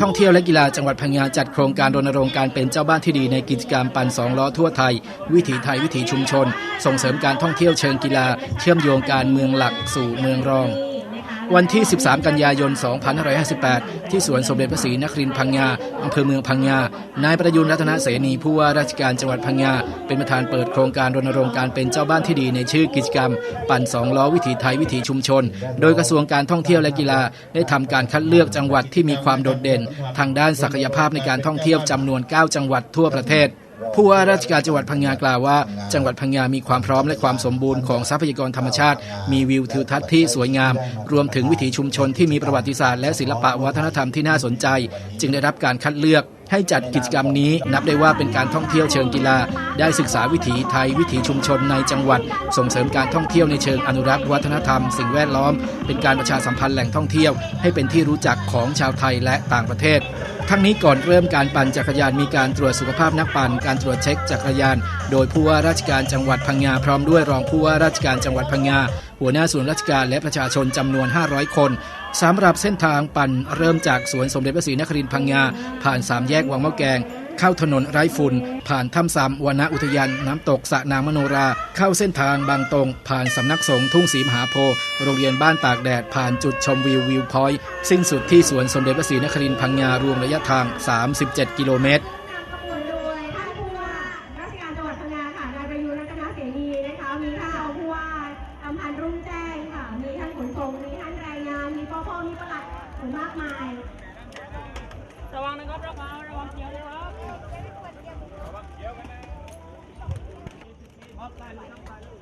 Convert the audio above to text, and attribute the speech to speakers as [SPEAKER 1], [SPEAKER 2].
[SPEAKER 1] ท่องเที่ยวและกีฬาจังหวัดพังงาจัดโครงการรณรงค์การเป็นเจ้าบ้านที่ดีในกิจกรรมปั่นสองล้อทั่วไทย วิถีไทยวิถีชุมชน ส่งเสริมการท่องเที่ยวเชิงกีฬา เชื่อมโยงการเมืองหลักสู่เมืองรอง วันที่ 13 กันยายน 2558 ที่สวนสมเด็จพระศรีนครินทร์พังงาอำเภอเมืองพังงา นายประยุนรัตนเสนีผู้ว่าราชการจังหวัดพังงา เป็นประธานเปิดโครงการรณรงค์การเป็นเจ้าบ้านที่ดีในชื่อกิจกรรม ปั่นสองล้อวิถีไทยวิถีชุมชน โดยกระทรวงการท่องเที่ยวและกีฬาได้ทำการคัดเลือกจังหวัดที่มีความโดดเด่น ทางด้านศักยภาพในการท่องเที่ยวจำนวน 9 จังหวัดทั่วประเทศ ผู้ว่าราชการจังหวัดพังงากล่าวว่า จังหวัดพังงามีความพร้อมและความสมบูรณ์ของทรัพยากรธรรมชาติ มีวิวทิวทัศน์ที่สวยงาม รวมถึงวิถีชุมชนที่มีประวัติศาสตร์และศิลปะวัฒนธรรมที่น่าสนใจ จึงได้รับการคัดเลือกให้จัดกิจกรรมนี้นับได้ว่าเป็นการท่องเที่ยวเชิงกีฬา ได้ศึกษาวิถีไทยวิถีชุมชนในจังหวัด ส่งเสริมการท่องเที่ยวในเชิงอนุรักษ์วัฒนธรรม สิ่งแวดล้อม เป็นการประชาสัมพันธ์แหล่งท่องเที่ยว ให้เป็นที่รู้จักของชาวไทยและต่างประเทศ ทั้งนี้ก่อนเริ่มการปั่นจักรยานมีการตรวจสุขภาพนักปั่น การตรวจเช็คจักรยาน โดยผู้ว่าราชการจังหวัดพังงาพร้อมด้วยรองผู้ว่าราชการจังหวัดพังงาหัวหน้าส่วนราชการและประชาชนจำนวน 500 คนสำหรับเส้นทางปั่นเริ่มจากสวนสมเด็จพระศรีนครินทร์พังงาผ่านสามแยกวังมะแกง เข้าถนนไร้ฝุ่นผ่านถ้ำซำวรรณอุทยานน้ำตกสะนางมโนรา เข้าเส้นทางบางตรง ผ่านสำนักสงฆ์ทุ่งศรีมหาโพธิ์โรงเรียนบ้านตากแดด ผ่านจุดชมวิววิวพอยต์สิ้นสุดที่สวนสมเด็จพระศรีนครินทร์พังงารวมระยะทาง 37 กิโลเมตร
[SPEAKER 2] รุ่งแจ้งค่ะ มีท่านขนส่งมีท่านแรงงาน มีปพมีประหลัดมากมาย
[SPEAKER 3] ระวังนะครับระวังระวังเขียร์ด้วยครับ
[SPEAKER 2] น